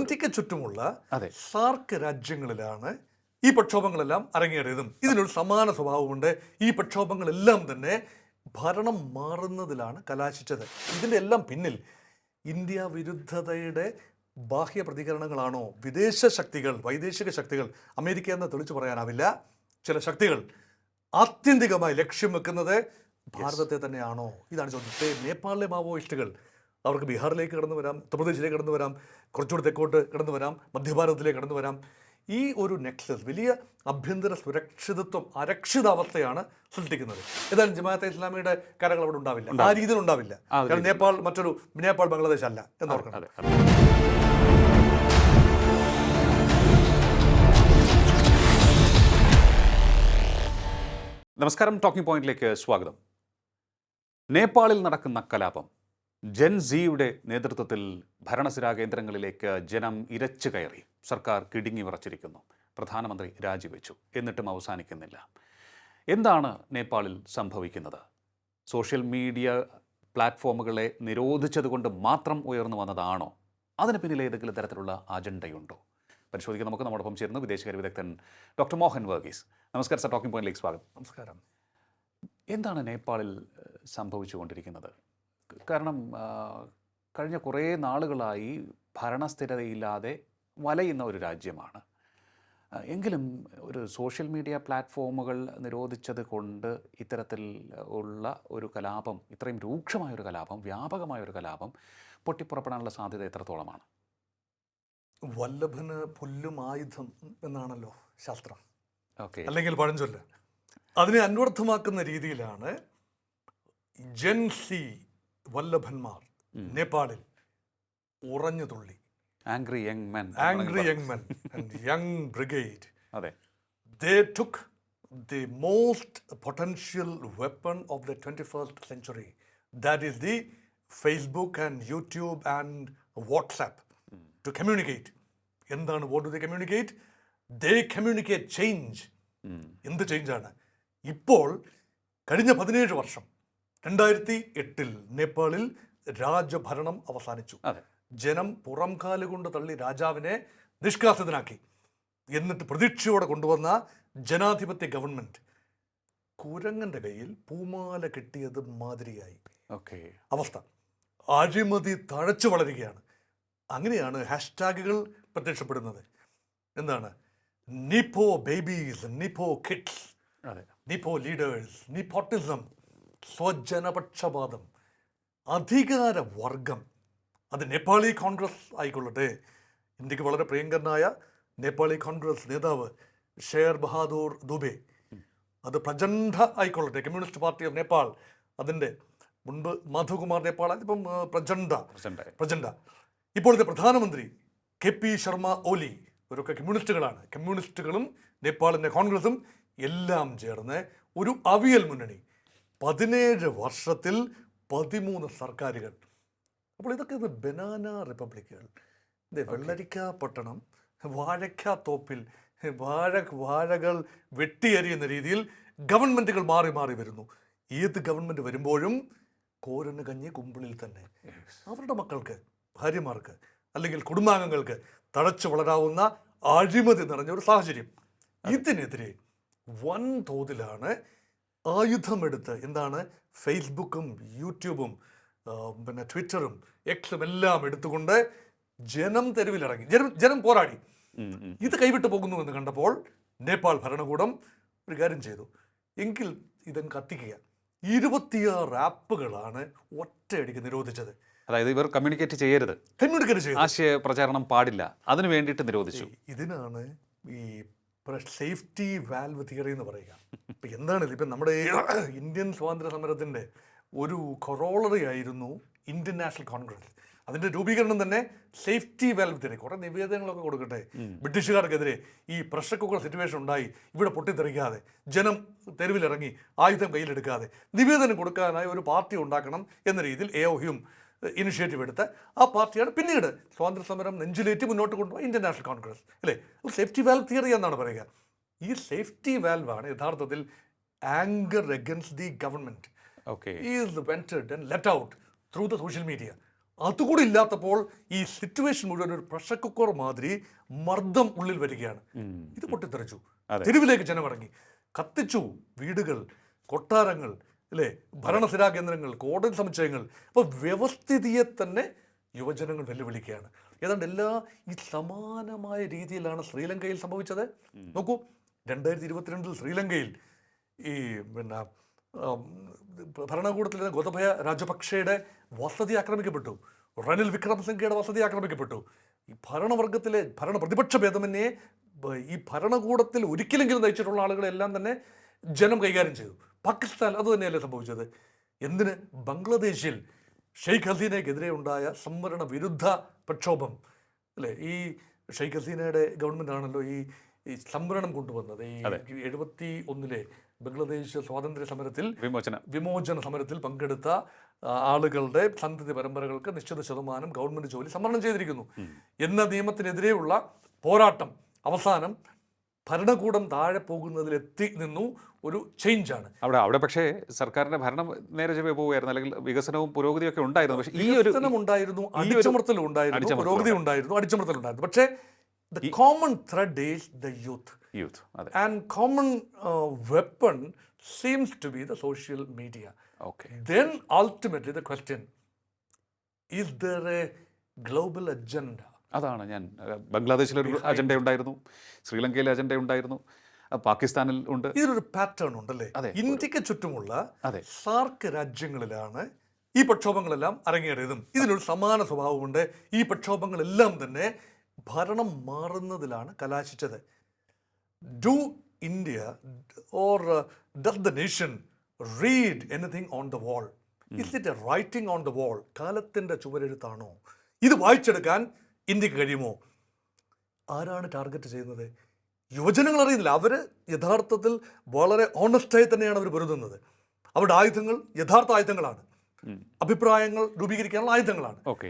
ഇന്ത്യയ്ക്ക് ചുറ്റുമുള്ള. സാർക്ക് രാജ്യങ്ങളിലാണ് ഈ പ്രക്ഷോഭങ്ങളെല്ലാം അരങ്ങേറിയതും. ഇതിനൊരു സമാന സ്വഭാവമുണ്ട്. ഈ പ്രക്ഷോഭങ്ങളെല്ലാം തന്നെ ഭരണം മാറുന്നതിലാണ് കലാശിച്ചത്. ഇതിന്റെ എല്ലാം പിന്നിൽ ഇന്ത്യ വിരുദ്ധതയുടെ ബാഹ്യ പ്രതികരണങ്ങളാണോ? വിദേശ ശക്തികൾ വൈദേശിക ശക്തികൾ അമേരിക്ക എന്ന് തെളിച്ചു പറയാനാവില്ല. ചില ശക്തികൾ ആത്യന്തികമായി ലക്ഷ്യം വെക്കുന്നത് ഭാരതത്തെ തന്നെയാണോ? ഇതാണ് ചോദ്യം. നേപ്പാളിലെ മാവോയിസ്റ്റുകൾ അവർക്ക് ബീഹാറിലേക്ക് കടന്നു വരാം ഉത്തർപ്രദേശിലേക്ക് കടന്നു വരാം കുറച്ചുകൂടി തെക്കോട്ട് കടന്നു വരാം മധ്യഭാരതത്തിലേക്ക് കടന്നു വരാം. ഈ ഒരു നെക്സസ് വലിയ അഭ്യന്തര സുരക്ഷിതത്വം അരക്ഷിതാവസ്ഥയാണ് സൃഷ്ടിക്കുന്നത്. ഏതായാലും ജമാഅത്തെ ഇസ്ലാമിയുടെ കാര്യങ്ങൾ അവിടെ ഉണ്ടാവില്ല. ആ രീതിയിൽ ഉണ്ടാവില്ല. കാരണം നേപ്പാൾ മറ്റൊരു നേപ്പാൾ ബംഗ്ലാദേശ് അല്ല എന്നോർക്കണം. നമസ്കാരം ടോക്കിംഗ് പോയിന്റിലേക്ക് സ്വാഗതം. നേപ്പാളിൽ നടക്കുന്ന കലാപം. ജൻ സിയുടെ നേതൃത്വത്തിൽ ഭരണസിരാ കേന്ദ്രങ്ങളിലേക്ക് ജനം ഇരച്ചു കയറി. സർക്കാർ കിടുങ്ങി വിറച്ചിരിക്കുന്നു. പ്രധാനമന്ത്രി രാജിവെച്ചു. എന്നിട്ടും അവസാനിക്കുന്നില്ല. എന്താണ് നേപ്പാളിൽ സംഭവിക്കുന്നത്? സോഷ്യൽ മീഡിയ പ്ലാറ്റ്ഫോമുകളെ നിരോധിച്ചതുകൊണ്ട് മാത്രം ഉയർന്നു വന്നതാണോ? അതിന് പിന്നിൽ ഏതെങ്കിലും തരത്തിലുള്ള അജണ്ടയുണ്ടോ? പരിശോധിക്കാൻ നമുക്ക് നമ്മുടെ നമ്മോടൊപ്പം ചേരുന്നു വിദേശകാര്യ വിദഗ്ധൻ ഡോക്ടർ മോഹൻ വർഗീസ്. നമസ്കാരം സർ. ടോക്കിംഗ് പോയിന്റിലേക്ക് സ്വാഗതം. നമസ്കാരം. എന്താണ് നേപ്പാളിൽ സംഭവിച്ചുകൊണ്ടിരിക്കുന്നത്? കാരണം കഴിഞ്ഞ കുറേ നാളുകളായി ഭരണസ്ഥിരതയില്ലാതെ വലയുന്ന ഒരു രാജ്യമാണ്. എങ്കിലും ഒരു സോഷ്യൽ മീഡിയ പ്ലാറ്റ്ഫോമുകൾ നിരോധിച്ചത് കൊണ്ട് ഇത്തരത്തിൽ ഉള്ള ഒരു കലാപം ഇത്രയും രൂക്ഷമായ ഒരു കലാപം വ്യാപകമായ ഒരു കലാപം പൊട്ടിപ്പുറപ്പെടാനുള്ള സാധ്യത എത്രത്തോളമാണ്? വല്ലഭന് പുല്ലും ആയുധം എന്നാണല്ലോ ശാസ്ത്രം. ഓക്കെ. അല്ലെങ്കിൽ പഴഞ്ചൊല്ല്. അതിനെ അന്വർത്ഥമാക്കുന്ന രീതിയിലാണ് ജെൻസി വല്ലഭന്മാർ നേപ്പാളിൽ ഉറഞ്ഞു തുള്ളി. Angry young men angry young men young brigade അതെ. They took the most potential weapon of the twenty first century that is the Facebook and YouTube and WhatsApp to communicate എന്താണ് what the communicate they communicate change എന്ത് ചേഞ്ചാണ് ഇപ്പോൾ കഴിഞ്ഞ പതിനേഴ് വർഷം രണ്ടായിരത്തി എട്ടിൽ നേപ്പാളിൽ രാജഭരണം അവസാനിച്ചു. ജനം പുറം കാലുകൊണ്ട് തള്ളി രാജാവിനെ നിഷ്കാസിതനാക്കി. എന്നിട്ട് പ്രതീക്ഷയോടെ കൊണ്ടുവന്ന ജനാധിപത്യ ഗവൺമെന്റ് കുരങ്ങന്റെ കയ്യിൽ പൂമാല കിട്ടിയത് മാതിരിയായി. ഓക്കെ. അവസ്ഥ. അഴിമതി തഴച്ചു വളരുകയാണ്. അങ്ങനെയാണ് ഹാഷ്ടാഗുകൾ പ്രത്യക്ഷപ്പെടുന്നത്. എന്താണ്? Nepo babies nepo kids nepo leaders nepotism സ്വജനപക്ഷപാതം അധികാര വർഗം അത് നേപ്പാളി കോൺഗ്രസ് ആയിക്കൊള്ളട്ടെ. ഇന്ത്യയ്ക്ക് വളരെ പ്രിയങ്കരനായ നേപ്പാളി കോൺഗ്രസ് നേതാവ് ഷേർ ബഹാദൂർ ദുബെ. അത് പ്രചണ്ഡ ആയിക്കൊള്ളട്ടെ. Communist party of Nepal. അതിന്റെ മുൻപ് മധുകുമാർ നേപ്പാൾ. ആ, പ്രചണ്ഡ പ്രചണ്ഡ ഇപ്പോഴത്തെ പ്രധാനമന്ത്രി കെ പി ശർമ്മ ഓലി ഇവരൊക്കെ കമ്മ്യൂണിസ്റ്റുകളാണ്. കമ്മ്യൂണിസ്റ്റുകളും നേപ്പാളിന്റെ കോൺഗ്രസും എല്ലാം ചേർന്ന് ഒരു അവിയൽ മുന്നണി. പതിനേഴ് വർഷത്തിൽ പതിമൂന്ന് സർക്കാരുകൾ. അപ്പോൾ ഇതൊക്കെ ഇത് ബനാന റിപ്പബ്ലിക്കുകൾ. ഇത് വെള്ളരിക്ക പട്ടണം വാഴയ്ക്ക തോപ്പിൽ വാഴ വാഴകൾ വെട്ടിയെറിയുന്ന രീതിയിൽ ഗവൺമെന്റുകൾ മാറി മാറി വരുന്നു. ഏത് ഗവൺമെന്റ് വരുമ്പോഴും കോരന് കഞ്ഞി കുമ്പിളിൽ തന്നെ. അവരുടെ മക്കൾക്ക് ഭാര്യമാർക്ക് അല്ലെങ്കിൽ കുടുംബാംഗങ്ങൾക്ക് തഴച്ചു വളരാവുന്ന അഴിമതി നിറഞ്ഞ ഒരു സാഹചര്യം. ഇതിനെതിരെ വൻ തോതിലാണ് ആയുധമെടുത്ത് എന്താണ് ഫേസ്ബുക്കും യൂട്യൂബും പിന്നെ ട്വിറ്ററും എക്സും എല്ലാം എടുത്തുകൊണ്ട് ജനം തെരുവിലിറങ്ങി. ജനം ജനം പോരാടി. ഇത് കൈവിട്ടു പോകുന്നു എന്ന് കണ്ടപ്പോൾ നേപ്പാൾ ഭരണകൂടം ഒരു കാര്യം ചെയ്തു. എങ്കിൽ ഇതങ്ങ് കത്തിക്കുക. ഇരുപത്തിയാറ് ആപ്പുകളാണ് ഒറ്റയടിക്ക് നിരോധിച്ചത്. അതായത് ഇവർ കമ്മ്യൂണിക്കേറ്റ് ചെയ്യരുത്. കമ്മ്യൂണിക്കേറ്റ് ആശയ പ്രചാരണം പാടില്ല. അതിനു വേണ്ടിയിട്ട് നിരോധിച്ചു. ഇതിനാണ് ഈ സേഫ്റ്റി വാൽവ് തിയറി എന്ന് പറയുക. ഇപ്പം എന്താണ് ഇത്? ഇപ്പം നമ്മുടെ ഇന്ത്യൻ സ്വാതന്ത്ര്യ സമരത്തിന്റെ ഒരു കൊറോളറി ആയിരുന്നു ഇന്ത്യൻ നാഷണൽ കോൺഗ്രസ് അതിന്റെ രൂപീകരണം തന്നെ സേഫ്റ്റി വാൽവ് തിയറി കുറേ നിവേദനങ്ങളൊക്കെ കൊടുക്കട്ടെ. ബ്രിട്ടീഷുകാർക്കെതിരെ ഈ പ്രഷർ കുക്കർ സിറ്റുവേഷൻ ഉണ്ടായി. ഇവിടെ പൊട്ടിത്തെറിക്കാതെ. ജനം തെരുവിലിറങ്ങി ആയുധം കയ്യിലെടുക്കാതെ. നിവേദനം കൊടുക്കാനായി ഒരു പാർട്ടി ഉണ്ടാക്കണം എന്ന രീതിയിൽ എ ഇനിഷ്യേറ്റീവ് എടുത്ത് ആ പാർട്ടിയാണ് പിന്നീട് സ്വാതന്ത്ര്യ സമരം നെഞ്ചിലേറ്റ് മുന്നോട്ട് കൊണ്ടുപോയ ഇന്ത്യൻ നാഷണൽ കോൺഗ്രസ് അല്ലേ? സേഫ്റ്റി വാൽവ് തിയറി എന്നാണ് പറയുക. ഈ സേഫ്റ്റി വാൽവാണ് യഥാർത്ഥത്തിൽ anger against the government okay is vented and let out through the social media അതുകൂടി ഇല്ലാത്തപ്പോൾ ഈ സിറ്റുവേഷൻ മുഴുവൻ ഒരു പ്രഷർ കുക്കർ മാതിരി മർദ്ദം ഉള്ളിൽ വരികയാണ്. ഇത് പൊട്ടിത്തെറിച്ചു. തെരുവിലേക്ക് ജനമടങ്ങി കത്തിച്ചു വീടുകൾ കൊട്ടാരങ്ങൾ അല്ലേ? ഭരണസിരാ കേന്ദ്രങ്ങൾ കോടതി സമുച്ചയങ്ങൾ. അപ്പോൾ വ്യവസ്ഥിതിയെ തന്നെ യുവജനങ്ങൾ വെല്ലുവിളിക്കുകയാണ്. ഏതാണ്ട് എല്ലാ ഈ സമാനമായ രീതിയിലാണ് ശ്രീലങ്കയിൽ സംഭവിച്ചത്. നോക്കൂ രണ്ടായിരത്തി ഇരുപത്തിരണ്ടിൽ ശ്രീലങ്കയിൽ ഈ പിന്നെ ഭരണകൂടത്തിൽ ഭരണകൂടത്തിലെ ഗോതഭയ രാജപക്ഷയുടെ വസതി ആക്രമിക്കപ്പെട്ടു. റനിൽ വിക്രമസിംഗയുടെ വസതി ആക്രമിക്കപ്പെട്ടു. ഈ ഭരണവർഗത്തിലെ ഭരണ പ്രതിപക്ഷ ഭേദമന്യേ ഈ ഭരണകൂടത്തിൽ ഒരിക്കലെങ്കിലും നയിച്ചിട്ടുള്ള ആളുകളെല്ലാം തന്നെ ജനം കൈകാര്യം ചെയ്തു. പാകിസ്ഥാൻ അത് തന്നെയല്ലേ സംഭവിച്ചത്? എന്തിന്? ബംഗ്ലാദേശിൽ ഷെയ്ഖ് ഹസീനയ്ക്കെതിരെ ഉണ്ടായ സംവരണ വിരുദ്ധ പ്രക്ഷോഭം. അല്ലേ? ഈ ഷെയ്ഖ് ഹസീനയുടെ ഗവൺമെന്റ് ആണല്ലോ ഈ ഈ സംവരണം കൊണ്ടുവന്നത്. ഈ എഴുപത്തി ഒന്നിലെ ബംഗ്ലാദേശ് സ്വാതന്ത്ര്യ സമരത്തിൽ വിമോചന. വിമോചന സമരത്തിൽ പങ്കെടുത്ത ആളുകളുടെ സന്തതി പരമ്പരകൾക്ക് നിശ്ചിത ശതമാനം ഗവൺമെന്റ് ജോലി സംവരണം ചെയ്തിരിക്കുന്നു. എന്ന നിയമത്തിനെതിരെയുള്ള പോരാട്ടം അവസാനം ഭരണകൂടം താഴെ പോകുന്നതിൽ എത്തി നിന്നു ഒരു ചേഞ്ചാണ് അവിടെ അവിടെ പക്ഷേ സർക്കാരിന്റെ ഭരണം നേരെ ചൊവ്വേ പോവുകയായിരുന്നു. അല്ലെങ്കിൽ വികസനവും പുരോഗതിയൊക്കെ ഉണ്ടായിരുന്നു. പക്ഷേ ഈ ഒരു ഉണ്ടായിരുന്നു അടിച്ചമർത്തലും ഉണ്ടായിരുന്നു പുരോഗതി ഉണ്ടായിരുന്നു. അടിച്ചമർത്തൽ ഉണ്ടായിരുന്നു. പക്ഷേ the common thread is the youth youth and common weapon seems to be the social media okay then ultimately the question is there a global agenda? അതാണ് ഞാൻ ബംഗ്ലാദേശിലൊരു അജണ്ട ഉണ്ടായിരുന്നു ശ്രീലങ്കയിൽ അജണ്ട ഉണ്ടായിരുന്നു പാകിസ്ഥാനിൽ ഉണ്ട്. ഇതിനൊരു പാറ്റേൺ ഉണ്ടല്ലേ? അതെ. ഇന്ത്യയ്ക്ക് ചുറ്റുമുള്ള അതെ. സാർക്ക് രാജ്യങ്ങളിലാണ് ഈ പ്രക്ഷോഭങ്ങളെല്ലാം അരങ്ങേറിയതും. ഇതിനൊരു സമാന സ്വഭാവമുണ്ട്. ഈ പ്രക്ഷോഭങ്ങളെല്ലാം തന്നെ ഭരണം മാറുന്നതിലാണ് കലാശിച്ചത്. Do India or does the nation read anything on the wall is it a writing on the wall കാലത്തിന്റെ ചുവരെഴുത്താണോ? ഇത് വായിച്ചെടുക്കാൻ ഇന്ത്യയ്ക്ക് കഴിയുമോ? ആരാണ് ടാർഗറ്റ് ചെയ്യുന്നത്? യുവജനങ്ങൾ അറിയുന്നില്ല. അവർ യഥാർത്ഥത്തിൽ വളരെ ഓണസ്റ്റായി തന്നെയാണ് അവർ പൊരുതുന്നത്. അവരുടെ ആയുധങ്ങൾ യഥാർത്ഥ ആയുധങ്ങളാണ്. അഭിപ്രായങ്ങൾ രൂപീകരിക്കാനുള്ള ആയുധങ്ങളാണ്. ഓക്കെ.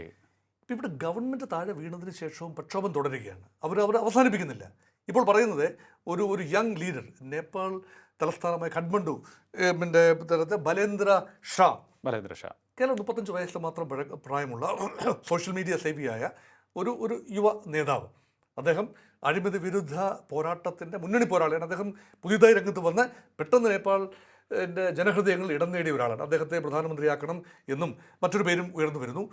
ഇപ്പം ഇവിടെ ഗവൺമെന്റ് താഴെ വീണതിന് ശേഷവും പ്രക്ഷോഭം തുടരുകയാണ്. അവർ അവർ അവസാനിപ്പിക്കുന്നില്ല. ഇപ്പോൾ പറയുന്നത് ഒരു ഒരു യങ് ലീഡർ നേപ്പാൾ തലസ്ഥാനമായ കഠ്മണ്ഡു പിന്നെ തരത്തെ ബലേന്ദ്ര ഷാ. ബലേന്ദ്ര ഷാ. കേരളം മുപ്പത്തഞ്ച് വയസ്സിൽ മാത്രം പ്രായമുള്ള സോഷ്യൽ മീഡിയ സേവിയായ ഒരു ഒരു യുവ നേതാവ്. അദ്ദേഹം അഴിമതി വിരുദ്ധ പോരാട്ടത്തിന്റെ മുന്നണി പോരാളിയാണ്. അദ്ദേഹം പുതിയതായി രംഗത്ത് വന്ന് പെട്ടെന്ന് നേപ്പാൾ എന്റെ ജനഹൃദയങ്ങളിൽ ഇടം നേടിയ ഒരാളാണ്. അദ്ദേഹത്തെ പ്രധാനമന്ത്രിയാക്കണം എന്നും മറ്റൊരു പേരും ഉയർന്നു വരുന്നു.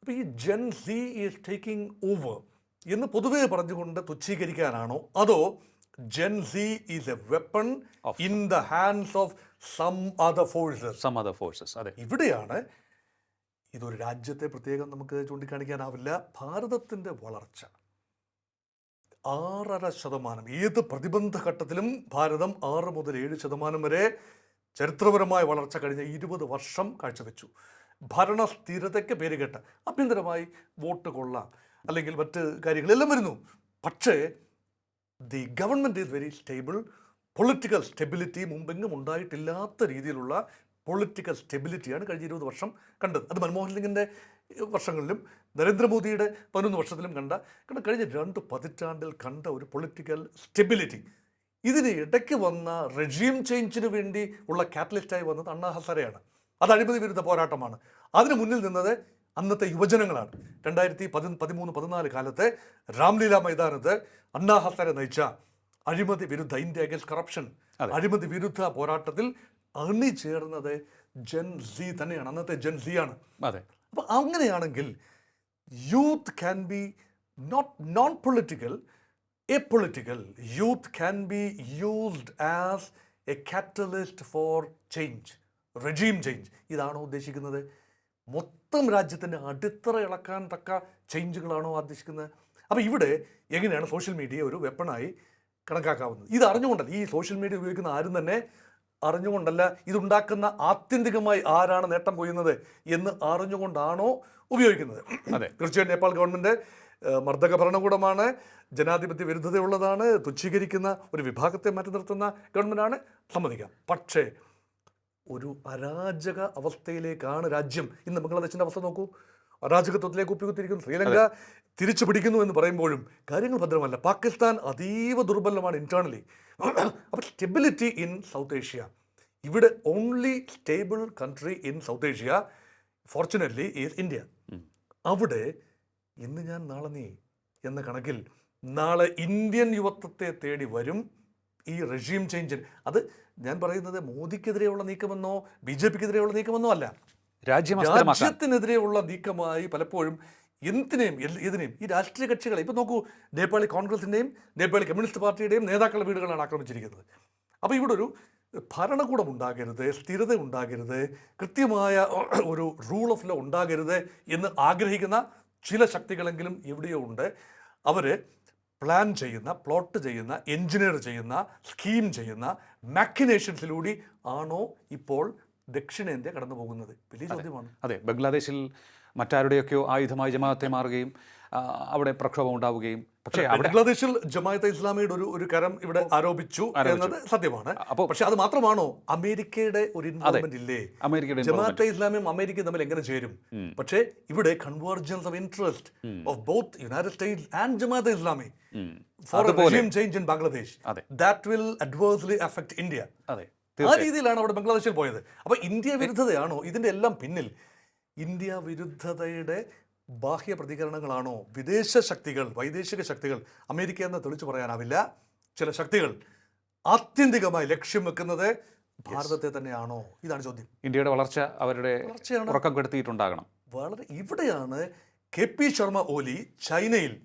അപ്പോൾ ഈ Gen Z is taking over എന്ന് പൊതുവെ പറഞ്ഞുകൊണ്ട് തുച്ഛീകരിക്കാനാണോ? അതോ Gen Z is a weapon in the hands of some other forces? Some other forces അതെ. ഇവിടെയാണ് ഇതൊരു രാജ്യത്തെ പ്രത്യേകം നമുക്ക് ചൂണ്ടിക്കാണിക്കാനാവില്ല. ഭാരതത്തിന്റെ വളർച്ച. ആറര ശതമാനം ഏത് പ്രതിബന്ധ ഘട്ടത്തിലും ഭാരതം ആറ് മുതൽ ഏഴ് ശതമാനം വരെ ചരിത്രപരമായ വളർച്ച കഴിഞ്ഞ ഇരുപത് വർഷം കാഴ്ചവെച്ചു. ഭരണ സ്ഥിരതയ്ക്ക് പേരുകേട്ട ആഭ്യന്തരമായി വോട്ട് കൊള്ള അല്ലെങ്കിൽ മറ്റ് കാര്യങ്ങളെല്ലാം വരുന്നു. പക്ഷേ the government is very stable. Political stability മുമ്പെങ്ങും ഉണ്ടായിട്ടില്ലാത്ത രീതിയിലുള്ള പൊളിറ്റിക്കൽ സ്റ്റെബിലിറ്റിയാണ് കഴിഞ്ഞ ഇരുപത് വർഷം കണ്ടത്. അത് മൻമോഹൻ സിംഗിന്റെ വർഷങ്ങളിലും നരേന്ദ്രമോദിയുടെ പതിനൊന്ന് വർഷത്തിലും കണ്ട കാരണം കഴിഞ്ഞ രണ്ട് പതിറ്റാണ്ടിൽ കണ്ട ഒരു പൊളിറ്റിക്കൽ സ്റ്റെബിലിറ്റി ഇതിന് ഇടയ്ക്ക് വന്ന റെജീം ചേഞ്ചിന് വേണ്ടി ഉള്ള കാറ്റലിസ്റ്റായി വന്നത് അണ്ണാ ഹസാരയാണ്. അത് അഴിമതി വിരുദ്ധ പോരാട്ടമാണ്. അതിന് മുന്നിൽ നിന്നത് അന്നത്തെ യുവജനങ്ങളാണ്. രണ്ടായിരത്തി പതി പതിമൂന്ന് പതിനാല് കാലത്തെ രാംലീല മൈതാനത്ത് അണ്ണാ ഹസര നയിച്ച അഴിമതി വിരുദ്ധ ഇന്ത്യ അഗേൻസ്റ്റ് കറപ്ഷൻ അഴിമതി വിരുദ്ധ പോരാട്ടത്തിൽ അണിചേർന്നത് ജെൻ സി തന്നെയാണ്. അന്നത്തെ ജെൻ സി ആണ്. അതെ. അപ്പോൾ അങ്ങനെയാണെങ്കിൽ youth can be not non political apolitical. Youth can be used as a catalyst for change regime change. ഇതാണോ ഉദ്ദേശിക്കുന്നത്? മൊത്തം രാജ്യത്തിന്റെ അടിത്തറ ഇളക്കാൻ തക്ക ചേഞ്ചുകളാണോ ഉദ്ദേശിക്കുന്നത്? അപ്പോൾ ഇവിടെ എങ്ങനെയാണ് സോഷ്യൽ മീഡിയ ഒരു വെപ്പണായി കണക്കാക്കാവുന്നത്? ഇത് അറിഞ്ഞുകൊണ്ടല്ല. ഈ സോഷ്യൽ മീഡിയ ഉപയോഗിക്കുന്ന ആരും തന്നെ അറിഞ്ഞുകൊണ്ടല്ല ഇതുണ്ടാക്കുന്ന ആത്യന്തികമായി ആരാണ് നേട്ടം കൊയ്യുന്നത് എന്ന് അറിഞ്ഞുകൊണ്ടാണോ ഉപയോഗിക്കുന്നത്. അതെ. തീർച്ചയായും നേപ്പാൾ ഗവൺമെന്റ് മർദ്ദക ഭരണകൂടമാണ് ജനാധിപത്യ വിരുദ്ധതയുള്ളതാണ് തുച്ഛീകരിക്കുന്ന ഒരു വിഭാഗത്തെ മാറ്റി നിർത്തുന്ന ഗവൺമെന്റാണ് സമ്മതിക്കാം. പക്ഷേ ഒരു അരാജക അവസ്ഥയിലേക്കാണ് രാജ്യം ഇന്ന് ബംഗ്ലാദേശിന്റെ അവസ്ഥ നോക്കൂ. അരാജകത്വത്തിലേക്ക് ഒപ്പിക്കുത്തിരിക്കുന്നു. ശ്രീലങ്ക തിരിച്ചു പിടിക്കുന്നു എന്ന് പറയുമ്പോഴും കാര്യങ്ങൾ ഭദ്രമല്ല. പാകിസ്ഥാൻ അതീവ ദുർബലമാണ് ഇന്റേണലി അപ്പോൾ സ്റ്റെബിലിറ്റി ഇൻ സൗത്ത് ഏഷ്യ ഇവിടെ only stable country in South Asia fortunately is India അവിടെ ഇന്ന് ഞാൻ നാളെ നീ എന്ന കണക്കിൽ നാളെ ഇന്ത്യൻ യുവത്വത്തെ തേടി വരും ഈ റെഷീം ചേഞ്ചിന് അത് ഞാൻ പറയുന്നത് മോദിക്കെതിരെയുള്ള നീക്കമെന്നോ ബി ജെ പിക്കെതിരെയുള്ള നീക്കമെന്നോ അല്ല. രാജ്യത്തിനെതിരെയുള്ള നീക്കമായി പലപ്പോഴും എന്തിനേയും ഇതിനെയും ഈ രാഷ്ട്രീയ കക്ഷികളെ ഇപ്പം നോക്കൂ നേപ്പാളി കോൺഗ്രസിന്റെയും നേപ്പാളി കമ്മ്യൂണിസ്റ്റ് പാർട്ടിയുടെയും നേതാക്കളുടെ വീടുകളാണ് ആക്രമിച്ചിരിക്കുന്നത്. അപ്പോൾ ഇവിടെ ഒരു ഭരണകൂടം ഉണ്ടാകരുത് സ്ഥിരത ഉണ്ടാകരുത് കൃത്യമായ ഒരു റൂൾ ഓഫ് ലോ ഉണ്ടാകരുത് എന്ന് ആഗ്രഹിക്കുന്ന ചില ശക്തികളെങ്കിലും എവിടെയോ ഉണ്ട്. അവർ പ്ലാൻ ചെയ്യുന്ന പ്ലോട്ട് ചെയ്യുന്ന എഞ്ചിനീയർ ചെയ്യുന്ന സ്കീം ചെയ്യുന്ന മാക്കിനേഷൻസിലൂടെ ആണോ ഇപ്പോൾ ദക്ഷിണേന്ത്യ കടന്നു പോകുന്നത് വലിയ ചോദ്യമാണ്. അതെ ബംഗ്ലാദേശിൽ മറ്റാരുടെയൊക്കെയോ ആയുധമായി ജമാഅത്തെ മാറുകയും അവിടെ പ്രക്ഷോഭം ഉണ്ടാവുകയും. പക്ഷേ ബംഗ്ലാദേശിൽ ജമാഅത്തെ ഇസ്ലാമിയുടെ ഒരു ഒരു കരം ഇവിടെ ആരോപിച്ചു എന്നത് സത്യമാണ്. അപ്പോൾ പക്ഷെ അത് മാത്രമാണോ? അമേരിക്കയുടെ ഒരു ഇൻവോൾവ്മെന്റ് ഇല്ലേ? അമേരിക്കയുടെ ജമാഅത്തെ ഇസ്ലാമിയും അമേരിക്കയും തമ്മിൽ എങ്ങനെ ചേരും? പക്ഷേ ഇവിടെ convergence of interest of both United States and Jamaat-e Islami for change in Bangladesh that will adversely affect India അതെ. ആ രീതിയിലാണ് അവിടെ ബംഗ്ലാദേശിൽ പോയത്. അപ്പോൾ ഇന്ത്യ വിരുദ്ധതയാണോ? ഇതിന്റെ എല്ലാം പിന്നിൽ ഇന്ത്യ വിരുദ്ധതയുടെ ബാഹ്യ പ്രതികരണങ്ങളാണോ? വിദേശ ശക്തികൾ വൈദേശിക ശക്തികൾ അമേരിക്ക എന്ന് തെളിച്ചു പറയാനാവില്ല. ചില ശക്തികൾ ആത്യന്തികമായി ലക്ഷ്യം വെക്കുന്നത് ഭാരതത്തെ തന്നെയാണോ? ഇതാണ് ചോദ്യം. ഇന്ത്യയുടെ വളർച്ച അവരുടെ വളർച്ചയാണ്. ഉറക്കം കെടുത്തിയിട്ടുണ്ടാകണം. വളരെ ഇവിടെയാണ് കെ പി ശർമ്മ ഓലി ചൈനയിൽ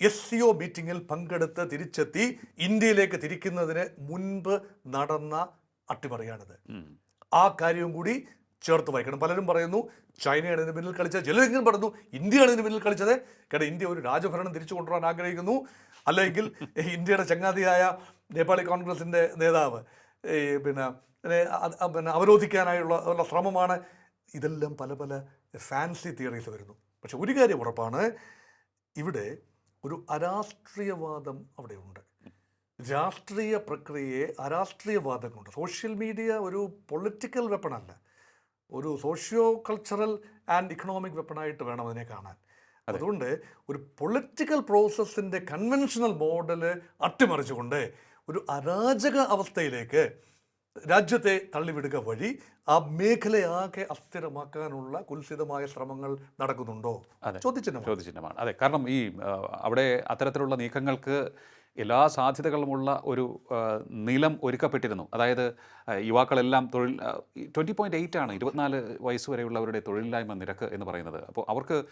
എസ് സി ഒ മീറ്റിംഗിൽ പങ്കെടുത്ത് തിരിച്ചെത്തി ഇന്ത്യയിലേക്ക് തിരിക്കുന്നതിന് മുൻപ് നടന്ന അട്ടിമറിയാണിത്. ആ കാര്യവും കൂടി ചേർത്ത് വായിക്കണം. പലരും പറയുന്നു ചൈനയാണ് ഇതിന് പിന്നിൽ കളിച്ചത്. ചിലരെങ്കിലും പറഞ്ഞു ഇന്ത്യയാണ് ഇതിന് പിന്നിൽ കളിച്ചത്. കാരണം ഇന്ത്യ ഒരു രാജഭരണം തിരിച്ചു കൊണ്ടുവരാൻ ആഗ്രഹിക്കുന്നു. അല്ലെങ്കിൽ ഇന്ത്യയുടെ ചങ്ങാതിയായ നേപ്പാളി കോൺഗ്രസിന്റെ നേതാവ് പിന്നെ പിന്നെ അവരോധിക്കാനായുള്ള ഉള്ള ശ്രമമാണ്. ഇതെല്ലാം പല പല ഫാൻസി തിയറീസ് വരുന്നു. പക്ഷെ ഒരു കാര്യം ഉറപ്പാണ്. ഇവിടെ ഒരു അരാഷ്ട്രീയവാദം അവിടെയുണ്ട്. രാഷ്ട്രീയ പ്രക്രിയയെ അരാഷ്ട്രീയവാദം കൊണ്ട് സോഷ്യൽ മീഡിയ ഒരു പൊളിറ്റിക്കൽ വെപ്പണല്ല ഒരു സോഷ്യോ കൾച്ചറൽ ആൻഡ് ഇക്കണോമിക് വെപ്പണായിട്ട് വേണം അതിനെ കാണാൻ. അതുകൊണ്ട് ഒരു പൊളിറ്റിക്കൽ പ്രോസസ്സിന്റെ കൺവെൻഷണൽ മോഡൽ അട്ടിമറിച്ചുകൊണ്ട് ഒരു അരാജക അവസ്ഥയിലേക്ക് രാജ്യത്തെ തള്ളിവിടുക വഴി ആ മേഖലയാകെ അസ്ഥിരമാക്കാനുള്ള കുൽസിതമായ ശ്രമങ്ങൾ നടക്കുന്നുണ്ടോ? അതെ. ചോദിച്ചിട്ടുണ്ട് ചോദ്യചിഹ്നമാണ്. അതെ കാരണം ഈ അവിടെ അത്തരത്തിലുള്ള നീക്കങ്ങൾക്ക് എല്ലാ സാധ്യതകളുമുള്ള ഒരു നിലം ഒരുക്കപ്പെട്ടിരുന്നു. അതായത് യുവാക്കളെല്ലാം തൊഴിൽ ട്വന്റി പോയിന്റ് എയ്റ്റ് ആണ് ഇരുപത്തിനാല് വയസ്സ് വരെയുള്ളവരുടെ തൊഴിലില്ലായ്മ നിരക്ക് എന്ന് പറയുന്നത്. അപ്പോൾ അവർക്ക്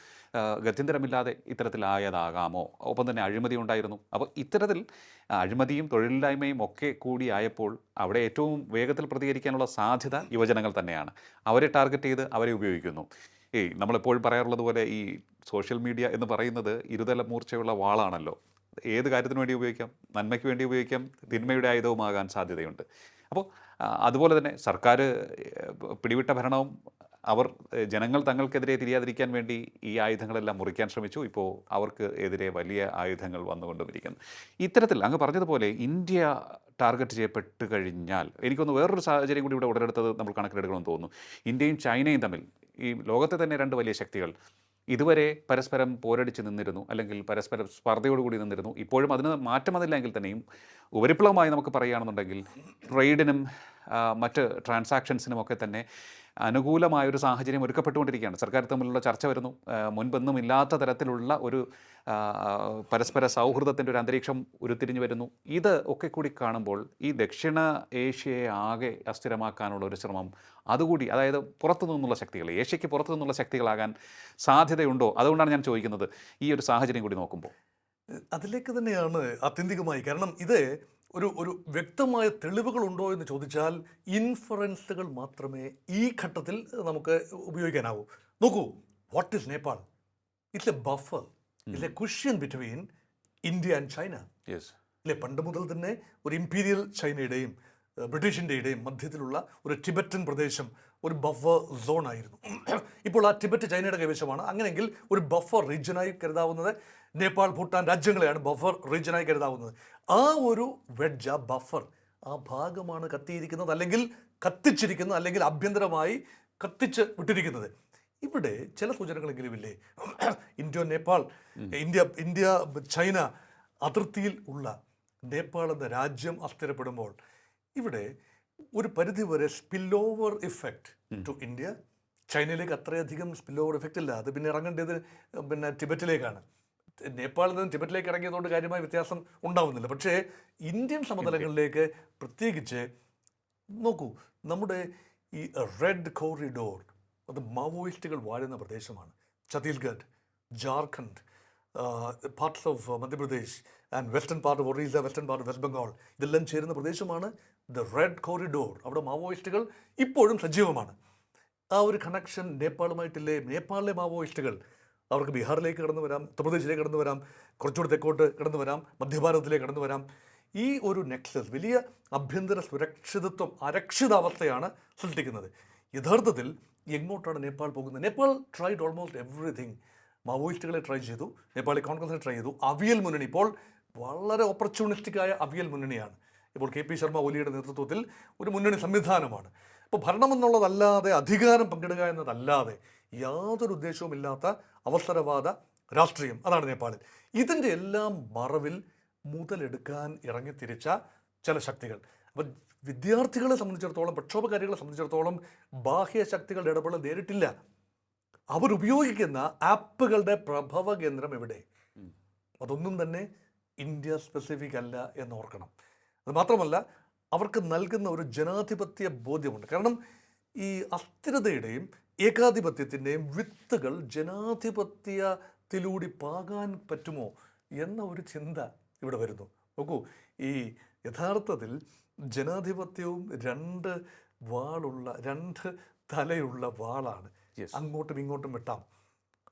ഗത്യന്തരമില്ലാതെ ഇത്തരത്തിലായതാകാമോ? ഒപ്പം തന്നെ അഴിമതി ഉണ്ടായിരുന്നു. അപ്പോൾ ഇത്തരത്തിൽ അഴിമതിയും തൊഴിലില്ലായ്മയും ഒക്കെ കൂടി ആയപ്പോൾ അവിടെ ഏറ്റവും വേഗത്തിൽ പ്രതികരിക്കാനുള്ള സാധ്യത യുവജനങ്ങൾ തന്നെയാണ്. അവരെ ടാർഗറ്റ് ചെയ്ത് അവരെ ഉപയോഗിക്കുന്നു. ഈ നമ്മളെപ്പോഴും പറയാറുള്ളത് പോലെ ഈ സോഷ്യൽ മീഡിയ എന്ന് പറയുന്നത് ഇരുതല മൂർച്ചയുള്ള വാളാണല്ലോ. ഏത് കാര്യത്തിന് വേണ്ടി ഉപയോഗിക്കാം? നന്മയ്ക്ക് വേണ്ടി ഉപയോഗിക്കാം? തിന്മയുടെ ആയുധവുമാകാൻ സാധ്യതയുണ്ട്. അപ്പോൾ അതുപോലെ തന്നെ സർക്കാർ പിടിവിട്ട ഭരണവും അവർ ജനങ്ങൾ തങ്ങൾക്കെതിരെ തിരിയാതിരിക്കാൻ വേണ്ടി ഈ ആയുധങ്ങളെല്ലാം മുറിക്കാൻ ശ്രമിച്ചു. ഇപ്പോൾ അവർക്ക് എതിരെ വലിയ ആയുധങ്ങൾ വന്നുകൊണ്ടുമിരിക്കുന്നു. ഇത്തരത്തിൽ അങ്ങ് പറഞ്ഞതുപോലെ ഇന്ത്യ ടാർഗറ്റ് ചെയ്യപ്പെട്ട് കഴിഞ്ഞാൽ എനിക്കൊന്ന് വേറൊരു സാഹചര്യം കൂടി ഇവിടെ ഉടലെടുത്തത് നമ്മൾ കണക്കിലെടുക്കണമെന്ന് തോന്നുന്നു. ഇന്ത്യയും ചൈനയും തമ്മിൽ ഈ ലോകത്തെ തന്നെ രണ്ട് വലിയ ശക്തികൾ ഇതുവരെ പരസ്പരം പോരടിച്ച് നിന്നിരുന്നു അല്ലെങ്കിൽ പരസ്പരം സ്പർദ്ധയോടുകൂടി നിന്നിരുന്നു. ഇപ്പോഴും അതിന് മാറ്റം വന്നില്ലെങ്കിൽ തന്നെയും ഉപരിപ്ലവമായി നമുക്ക് പറയുകയാണെന്നുണ്ടെങ്കിൽ ട്രേഡിനും മറ്റ് ട്രാൻസാക്ഷൻസിനും ഒക്കെ തന്നെ അനുകൂലമായൊരു സാഹചര്യം ഒരുക്കപ്പെട്ടുകൊണ്ടിരിക്കുകയാണ്. സർക്കാർ തമ്മിലുള്ള ചർച്ച വരുന്നു. മുൻപൊന്നും ഇല്ലാത്ത തരത്തിലുള്ള ഒരു പരസ്പര സൗഹൃദത്തിന്റെ ഒരു അന്തരീക്ഷം ഉരുത്തിരിഞ്ഞു വരുന്നു. ഇത് ഒക്കെ കൂടി കാണുമ്പോൾ ഈ ദക്ഷിണ ഏഷ്യയെ ആകെ അസ്ഥിരമാക്കാനുള്ള ഒരു ശ്രമം അതുകൂടി അതായത് പുറത്തു നിന്നുള്ള ശക്തികൾ ഏഷ്യയ്ക്ക് പുറത്തു നിന്നുള്ള ശക്തികളാകാൻ സാധ്യതയുണ്ടോ? അതുകൊണ്ടാണ് ഞാൻ ചോദിക്കുന്നത് ഈ ഒരു സാഹചര്യം കൂടി നോക്കുമ്പോൾ. അതിലേക്ക് തന്നെയാണ് ആത്യന്തികമായി. കാരണം ഇത് ഒരു ഒരു വ്യക്തമായ തെളിവുകൾ ഉണ്ടോ എന്ന് ചോദിച്ചാൽ ഇൻഫറൻസുകൾ മാത്രമേ ഈ ഘട്ടത്തിൽ നമുക്ക് ഉപയോഗിക്കാനാവൂ. നോക്കൂ what is Nepal it's a buffer it's a question between India and China അല്ലെ പണ്ട് മുതൽ തന്നെ ഒരു ഇമ്പീരിയൽ ചൈനയുടെയും ബ്രിട്ടീഷിന്റെയും മധ്യത്തിലുള്ള ഒരു ടിബറ്റൻ പ്രദേശം ഒരു ബഫർ സോൺ ആയിരുന്നു. ഇപ്പോൾ ആ ടിബറ്റ് ചൈനയുടെ കൈവശമാണ്. അങ്ങനെയെങ്കിൽ ഒരു ബഫർ റീജിയനായി കരുതാവുന്നത് നേപ്പാൾ ഭൂട്ടാൻ രാജ്യങ്ങളെയാണ് ബഫർ റീജിയനായി കരുതാവുന്നത്. ആ ഒരു വെഡ്ജ് ആ ബഫർ ആ ഭാഗമാണ് കത്തിയിരിക്കുന്നത് അല്ലെങ്കിൽ കത്തിച്ചിരിക്കുന്നത് അല്ലെങ്കിൽ ആഭ്യന്തരമായി കത്തിച്ച് വിട്ടിരിക്കുന്നത്. ഇവിടെ ചില സൂചനകളെങ്കിലും ഇല്ലേ India Nepal India India China അതിർത്തിയിൽ ഉള്ള നേപ്പാൾ എന്ന രാജ്യം അസ്ഥിരപ്പെടുമ്പോൾ ഇവിടെ ഒരു പരിധിവരെ spill over effect to India. ചൈനയിലേക്ക് അത്രയധികം സ്പിൽ ഓവർ ഇഫക്റ്റ് ഇല്ല. അത് പിന്നെ ഇറങ്ങേണ്ടത് പിന്നെ ടിബറ്റിലേക്കാണ്. നേപ്പാളിൽ നിന്ന് ടിബറ്റിലേക്ക് ഇറങ്ങിയതുകൊണ്ട് കാര്യമായ വ്യത്യാസം ഉണ്ടാവുന്നില്ല. പക്ഷേ ഇന്ത്യൻ സമതലങ്ങളിലേക്ക് പ്രത്യേകിച്ച് നോക്കൂ നമ്മുടെ ഈ റെഡ് കോറിഡോർ അത് മാവോയിസ്റ്റുകൾ വാഴുന്ന പ്രദേശമാണ്. Chhattisgarh Jharkhand parts of Madhya Pradesh and western part of Orissa western part West Bengal ഇതെല്ലാം ചേരുന്ന പ്രദേശമാണ് ദ റെഡ് കോറിഡോർ അവിടെ മാവോയിസ്റ്റുകൾ ഇപ്പോഴും സജീവമാണ്. ആ ഒരു കണക്ഷൻ നേപ്പാളുമായിട്ടില്ലേ? നേപ്പാളിലെ മാവോയിസ്റ്റുകൾ അവർക്ക് ബീഹാറിലേക്ക് കടന്നു വരാം ഉത്തർപ്രദേശിലേക്ക് കടന്നു വരാം കുറച്ചുകൂടി തെക്കോട്ട് കടന്നു വരാം മധ്യഭാരതത്തിലേക്ക് കടന്നു വരാം. ഈ ഒരു നെക്സസ് വലിയ ആഭ്യന്തര സുരക്ഷിതത്വം അരക്ഷിതാവസ്ഥയാണ് സൃഷ്ടിക്കുന്നത്. യഥാർത്ഥത്തിൽ എങ്ങോട്ടാണ് നേപ്പാൾ പോകുന്നത്? നേപ്പാൾ ട്രൈഡ് ഓൾമോസ്റ്റ് എവറിഥിങ് മാവോയിസ്റ്റുകളെ ട്രൈ ചെയ്തു നേപ്പാളി കോൺഗ്രസിനെ ട്രൈ ചെയ്തു. അവിയൽ മുന്നണി ഇപ്പോൾ വളരെ ഓപ്പർച്യൂണിസ്റ്റിക്കായ അവിയൽ മുന്നണിയാണ്. ഇപ്പോൾ കെ പി ശർമ്മ ഒലിയുടെ നേതൃത്വത്തിൽ ഒരു മുന്നണി സംവിധാനമാണ്. അപ്പോൾ ഭരണമെന്നുള്ളതല്ലാതെ അധികാരം പങ്കിടുക എന്നതല്ലാതെ യാതൊരു ഉദ്ദേശവുമില്ലാത്ത അവസരവാദ രാഷ്ട്രീയം. അതാണ് നേപ്പാളിൽ. ഇതിന്റെ എല്ലാം മറവിൽ മുതലെടുക്കാൻ ഇറങ്ങിത്തിരിച്ച ചില ശക്തികൾ. അപ്പം വിദ്യാർത്ഥികളെ സംബന്ധിച്ചിടത്തോളം പ്രക്ഷോഭകാരികളെ സംബന്ധിച്ചിടത്തോളം ബാഹ്യ ശക്തികളുടെ ഇടപെടൽ നേരിട്ടില്ല. അവരുപയോഗിക്കുന്ന ആപ്പുകളുടെ പ്രഭവ കേന്ദ്രം എവിടെ? അതൊന്നും തന്നെ ഇന്ത്യ സ്പെസിഫിക് അല്ല എന്ന് ഓർക്കണം. അത് മാത്രമല്ല അവർക്ക് നൽകുന്ന ഒരു ജനാധിപത്യ ബോധ്യമുണ്ട്. കാരണം ഈ അസ്ഥിരതയുടെയും ഏകാധിപത്യത്തിന്റെയും വിത്തുകൾ ജനാധിപത്യത്തിലൂടി പാകാൻ പറ്റുമോ എന്ന ഒരു ചിന്ത ഇവിടെ വരുന്നു. നോക്കൂ ഈ യഥാർത്ഥത്തിൽ ജനാധിപത്യവും രണ്ട് വാളുള്ള രണ്ട് തലയുള്ള വാളാണ്. അങ്ങോട്ടും ഇങ്ങോട്ടും വെട്ടാം.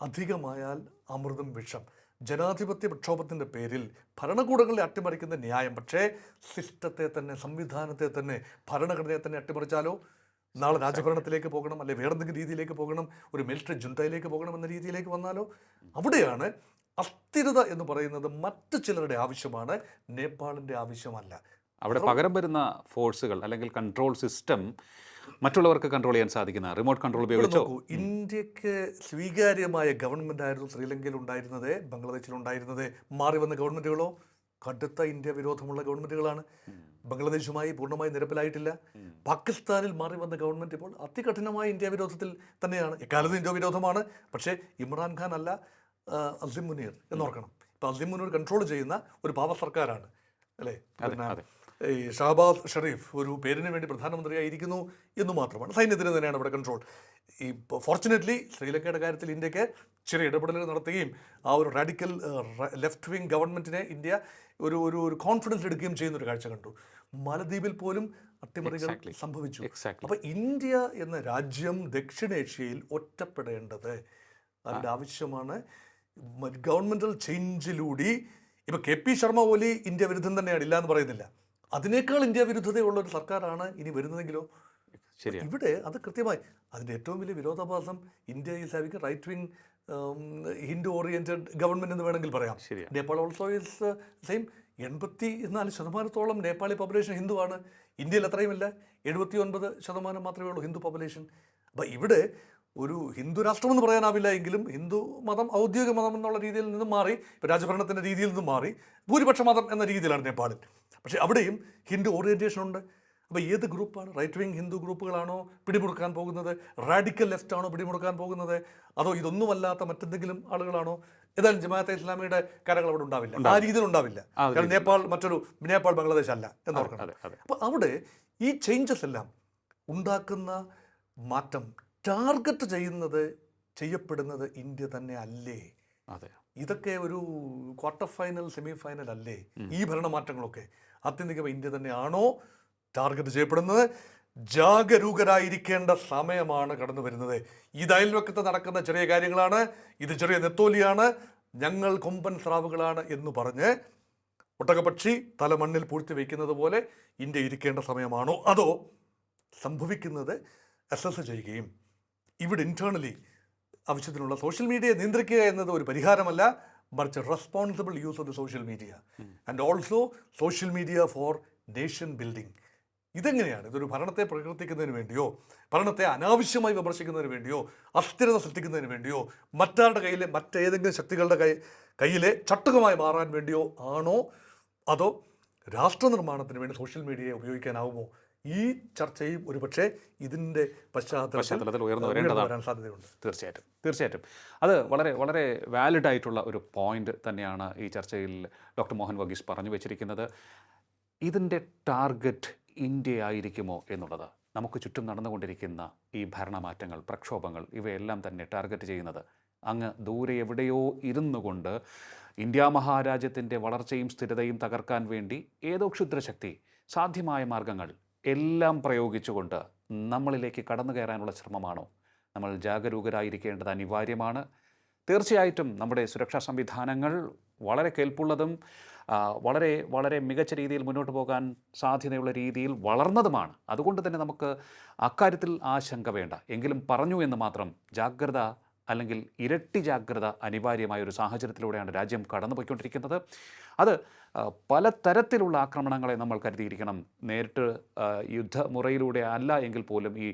അധികമായാൽ അമൃതം വിഷം. ജനാധിപത്യ പ്രക്ഷോഭത്തിന്റെ പേരിൽ ഭരണകൂടങ്ങളെ അട്ടിമറിക്കുന്ന ന്യായം. പക്ഷേ സിസ്റ്റത്തെ തന്നെ സംവിധാനത്തെ തന്നെ ഭരണഘടനയെ തന്നെ അട്ടിമറിച്ചാലോ? നാളെ രാജഭരണത്തിലേക്ക് പോകണം അല്ലെങ്കിൽ വേറെ എന്തെങ്കിലും രീതിയിലേക്ക് പോകണം ഒരു മിലിറ്ററി ജുണ്ടയിലേക്ക് പോകണം എന്ന രീതിയിലേക്ക് വന്നാലോ? അവിടെയാണ് അസ്ഥിരത എന്ന് പറയുന്നത് മറ്റു ചിലരുടെ ആവശ്യമാണ് നേപ്പാളിന്റെ ആവശ്യമല്ല. അവിടെ പകരം വരുന്ന ഫോഴ്സുകൾ അല്ലെങ്കിൽ കൺട്രോൾ സിസ്റ്റം മറ്റുള്ളവർക്ക് കൺട്രോൾ ചെയ്യാൻ സാധിക്കുന്ന റിമോട്ട് കൺട്രോൾ ഉപയോഗിച്ചു? ഇന്ത്യയ്ക്ക് സ്വീകാര്യമായ ഗവൺമെന്റ് ആയിരുന്നു ശ്രീലങ്കയിൽ ഉണ്ടായിരുന്നത് ബംഗ്ലാദേശിൽ ഉണ്ടായിരുന്നത് മാറി വന്ന ഗവൺമെന്റുകളോ കടുത്ത ഇന്ത്യ വിരോധമുള്ള ഗവൺമെന്റുകളാണ്. ബംഗ്ലാദേശുമായി പൂർണമായി നിരപ്പിലായിട്ടില്ല. പാകിസ്ഥാനിൽ മാറി വന്ന ഗവൺമെന്റ് ഇപ്പോൾ അതികഠിനമായ ഇന്ത്യ വിരോധത്തിൽ തന്നെയാണ്. എക്കാലത്ത് ഇന്ത്യ വിരോധമാണ്. പക്ഷേ ഇമ്രാൻഖാൻ അല്ല അസിം മുനീർ എന്നോർക്കണം ഇപ്പം അസിം മുനീർ കൺട്രോൾ ചെയ്യുന്ന ഒരു പാവ സർക്കാരാണ്. അല്ലേ. ഈ ഷെറീഫ് ഒരു പേരിന് വേണ്ടി പ്രധാനമന്ത്രിയായിരിക്കുന്നു എന്ന് മാത്രമാണ്. സൈന്യത്തിന് തന്നെയാണ് ഇവിടെ കൺട്രോൾ ഈ ഫോർച്ചുനേറ്റ്ലി ശ്രീലങ്കയുടെ കാര്യത്തിൽ ഇന്ത്യയ്ക്ക് ചെറിയ ഇടപെടലുകൾ നടത്തുകയും ആ ഒരു റാഡിക്കൽ ലെഫ്റ്റ് വിങ് ഗവൺമെന്റിനെ ഇന്ത്യ ഒരു ഒരു ഒരു കോൺഫിഡൻസ് എടുക്കുകയും ചെയ്യുന്ന ഒരു കാഴ്ച കണ്ടു. മാലദ്വീപിൽ പോലും അട്ടിമറികൾ. സംഭവിച്ചു. അപ്പോൾ ഇന്ത്യ എന്ന രാജ്യം ദക്ഷിണേഷ്യയിൽ ഒറ്റപ്പെടേണ്ടത്. അതിന്റെ ആവശ്യമാണ്. ഗവൺമെന്റൽ ചേഞ്ചിലൂടെ ഇപ്പോൾ K P Sharma Oli India വിരുദ്ധം തന്നെയാണ് ഇല്ല എന്ന് പറയുന്നില്ല. അതിനേക്കാൾ ഇന്ത്യ വിരുദ്ധതയുള്ള ഒരു സർക്കാരാണ് ഇനി വരുന്നതെങ്കിലോ? ശരിയാണ് ഇവിടെ അത് കൃത്യമായി അതിന്റെ ഏറ്റവും വലിയ വിരോധാഭാസം India is right wing Hindu oriented government എന്ന് വേണമെങ്കിൽ പറയാം. നേപ്പാൾ ഓൾസോ ഈസ് സെയിം എൺപത്തി നാല് ശതമാനത്തോളം നേപ്പാളി പോപ്പുലേഷൻ ഹിന്ദുവാണ് ഇന്ത്യയിൽ അത്രയുമില്ല എഴുപത്തി ഒൻപത് ശതമാനം മാത്രമേ ഉള്ളൂ ഹിന്ദു പോപ്പുലേഷൻ അപ്പോൾ ഇവിടെ ഒരു ഹിന്ദു രാഷ്ട്രമെന്ന് പറയാനാവില്ല എങ്കിലും ഹിന്ദു മതം ഔദ്യോഗിക മതം എന്നുള്ള രീതിയിൽ നിന്നും മാറി ഇപ്പോൾ രാജഭരണത്തിന്റെ രീതിയിൽ നിന്നും മാറി ഭൂരിപക്ഷ മതം എന്ന രീതിയിലാണ് നേപ്പാളിൽ. പക്ഷേ അവിടെയും ഹിന്ദു ഓറിയന്റേഷൻ ഉണ്ട്. അപ്പോൾ ഏത് ഗ്രൂപ്പാണ്? റൈറ്റ് വിങ് ഹിന്ദു ഗ്രൂപ്പുകളാണോ പിടിമുറുക്കാൻ പോകുന്നത്? റാഡിക്കൽ ലെഫ്റ്റ് ആണോ പിടിമുറുക്കാൻ പോകുന്നത്? അതോ ഇതൊന്നുമല്ലാത്ത മറ്റെന്തെങ്കിലും ആളുകളാണോ? ഏതായാലും ജമാഅത്തെ ഇസ്ലാമിയുടെ കാര്യങ്ങൾ അവിടെ ഉണ്ടാവില്ല. ആ രീതിയിൽ ഉണ്ടാവില്ല. കാരണം നേപ്പാൾ മറ്റൊരു നേപ്പാൾ ബംഗ്ലാദേശ് അല്ല എന്നോർക്കണം അതെ അതെ അപ്പോൾ അവിടെ ഈ ചേഞ്ചസ് എല്ലാം ഉണ്ടാക്കുന്ന മാറ്റം ടാർഗറ്റ് ചെയ്യുന്നത് ചെയ്യപ്പെടുന്നത് ഇന്ത്യ തന്നെ അല്ലേ? അതെ. ഇതൊക്കെ ഒരു ക്വാർട്ടർ ഫൈനൽ സെമി ഫൈനൽ അല്ലേ ഈ ഭരണമാറ്റങ്ങളൊക്കെ ആത്യന്തികമായി ഇന്ത്യ തന്നെയാണോ ടാർഗറ്റ് ചെയ്യപ്പെടുന്നത്? ജാഗരൂകരായിരിക്കേണ്ട സമയമാണ് കടന്നു വരുന്നത്. ഈ അയൽവക്കത്ത് നടക്കുന്ന ചെറിയ കാര്യങ്ങളാണ്. ഇത് ചെറിയ നെത്തോലിയാണ്. ഞങ്ങൾ കൊമ്പൻ സ്രാവുകളാണ് എന്ന് പറഞ്ഞ് ഒട്ടകപക്ഷി തല മണ്ണിൽ പൂഴ്ത്തി വയ്ക്കുന്നത് പോലെ ഇന്ത്യ ഇരിക്കേണ്ട സമയമാണോ? അതോ സംഭവിക്കുന്നത് അസസ് ചെയ്യുകയും ഇവിടെ ഇന്റേർണലി ആവശ്യത്തിനുള്ള സോഷ്യൽ മീഡിയയെ നിയന്ത്രിക്കുക എന്നത് ഒരു പരിഹാരമല്ല മറിച്ച് responsible use of the social media and also social media for nation building ഇതെങ്ങനെയാണ്? ഇതൊരു ഭരണത്തെ പ്രകീർത്തിക്കുന്നതിന് വേണ്ടിയോ ഭരണത്തെ അനാവശ്യമായി വിമർശിക്കുന്നതിന് വേണ്ടിയോ അസ്ഥിരത സൃഷ്ടിക്കുന്നതിന് വേണ്ടിയോ മറ്റാരുടെ കയ്യിലെ മറ്റേതെങ്കിലും ശക്തികളുടെ കൈ കയ്യിലെ ചട്ടുകമായി മാറാൻ വേണ്ടിയോ ആണോ? അതോ രാഷ്ട്രനിർമ്മാണത്തിന് വേണ്ടി സോഷ്യൽ മീഡിയയെ ഉപയോഗിക്കാനാവുമോ? ഈ ചർച്ചയും ഒരുപക്ഷെ ഇതിന്റെ പശ്ചാത്തലത്തിൽ ഉയർന്നു വരേണ്ടതാണ്. സാധ്യതയുണ്ട്. തീർച്ചയായിട്ടും. തീർച്ചയായിട്ടും. അത് വളരെ വളരെ വാലിഡ് ആയിട്ടുള്ള ഒരു പോയിന്റ് തന്നെയാണ് ഈ ചർച്ചയിൽ ഡോക്ടർ മോഹൻ വഗീഷ് പറഞ്ഞു വെച്ചിരിക്കുന്നത്. ഇതിന്റെ ടാർഗറ്റ് ഇന്ത്യ ആയിരിക്കുമോ എന്നുള്ളത്. നമുക്ക് ചുറ്റും നടന്നുകൊണ്ടിരിക്കുന്ന ഈ ഭരണമാറ്റങ്ങൾ പ്രക്ഷോഭങ്ങൾ ഇവയെല്ലാം തന്നെ ടാർഗറ്റ് ചെയ്യുന്നത് അങ്ങ് ദൂരെ എവിടെയോ ഇരുന്നു കൊണ്ട് ഇന്ത്യ മഹാരാജ്യത്തിന്റെ വളർച്ചയും സ്ഥിരതയും തകർക്കാൻ വേണ്ടി ഏതോ ക്ഷുദ്രശക്തി സാധ്യമായ മാർഗങ്ങൾ എല്ലാം പ്രയോഗിച്ചുകൊണ്ട് നമ്മളിലേക്ക് കടന്നു കയറാനുള്ള ശ്രമമാണോ? നമ്മൾ ജാഗരൂകരായിരിക്കേണ്ടത് അനിവാര്യമാണ്. തീർച്ചയായിട്ടും നമ്മുടെ സുരക്ഷാ സംവിധാനങ്ങൾ വളരെ കേൾപ്പുള്ളതും വളരെ വളരെ മികച്ച രീതിയിൽ മുന്നോട്ട് പോകാൻ സാധ്യതയുള്ള രീതിയിൽ വളർന്നതുമാണ്. അതുകൊണ്ട് തന്നെ നമുക്ക് അക്കാര്യത്തിൽ ആശങ്ക വേണ്ട. എങ്കിലും പറഞ്ഞു എന്ന് മാത്രം ജാഗ്രത അല്ലെങ്കിൽ ഇരട്ടി ജാഗ്രത അനിവാര്യമായ ഒരു സാഹചര്യത്തിലൂടെയാണ് രാജ്യം കടന്നുപോയിക്കൊണ്ടിരിക്കുന്നത്. അത് പല പലതരത്തിലുള്ള ആക്രമണങ്ങളെ നമ്മൾ കരുതിയിരിക്കണം. നേരിട്ട് യുദ്ധമുറയിലൂടെ അല്ല എങ്കിൽ പോലും ഈ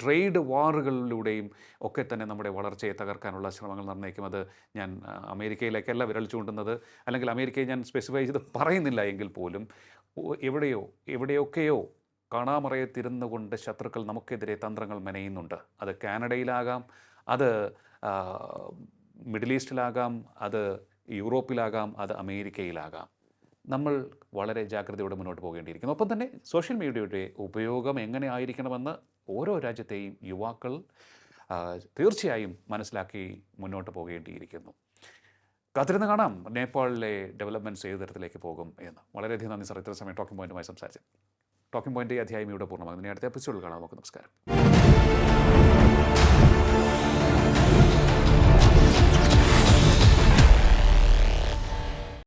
ട്രേഡ് വാറുകളിലൂടെയും ഒക്കെ തന്നെ നമ്മുടെ വളർച്ചയെ തകർക്കാനുള്ള ശ്രമങ്ങൾ നിർണയിക്കും. അത് ഞാൻ അമേരിക്കയിലേക്കല്ല വിരൽ ചൂണ്ടുന്നത്. അല്ലെങ്കിൽ അമേരിക്കയെ ഞാൻ സ്പെസിഫൈ ചെയ്ത് പറയുന്നില്ല എങ്കിൽ പോലും എവിടെയോ എവിടെയൊക്കെയോ കാണാമറയത്തിരുന്നു കൊണ്ട് ശത്രുക്കൾ നമുക്കെതിരെ തന്ത്രങ്ങൾ മെനയുന്നുണ്ട്. അത് കാനഡയിലാകാം അത് മിഡിൽ ഈസ്റ്റിലാകാം അത് യൂറോപ്പിലാകാം അത് അമേരിക്കയിലാകാം. നമ്മൾ വളരെ ജാഗ്രതയോടെ മുന്നോട്ട് പോകേണ്ടിയിരിക്കുന്നു. ഒപ്പം തന്നെ സോഷ്യൽ മീഡിയയുടെ ഉപയോഗം എങ്ങനെ ആയിരിക്കണമെന്ന് ഓരോ രാജ്യത്തെയും യുവാക്കൾ തീർച്ചയായും മനസ്സിലാക്കി മുന്നോട്ട് പോകേണ്ടിയിരിക്കുന്നു. കാത്തിരുന്ന് കാണാം നേപ്പാളിലെ ഡെവലപ്മെന്റ്സ് ഏത് തരത്തിലേക്ക് പോകും എന്ന്. വളരെയധികം നന്ദി സാർ. ഇത്ര സമയം ടോക്കിംഗ് പോയിന്റുമായി സംസാരിച്ചത് ടോക്കിംഗ് പോയിന്റ് അധ്യായം ഇവിടെ പൂർണമാകുന്നു. അടുത്ത എപ്പിസോഡിൽ കാണാം. നമുക്ക് നമസ്കാരം.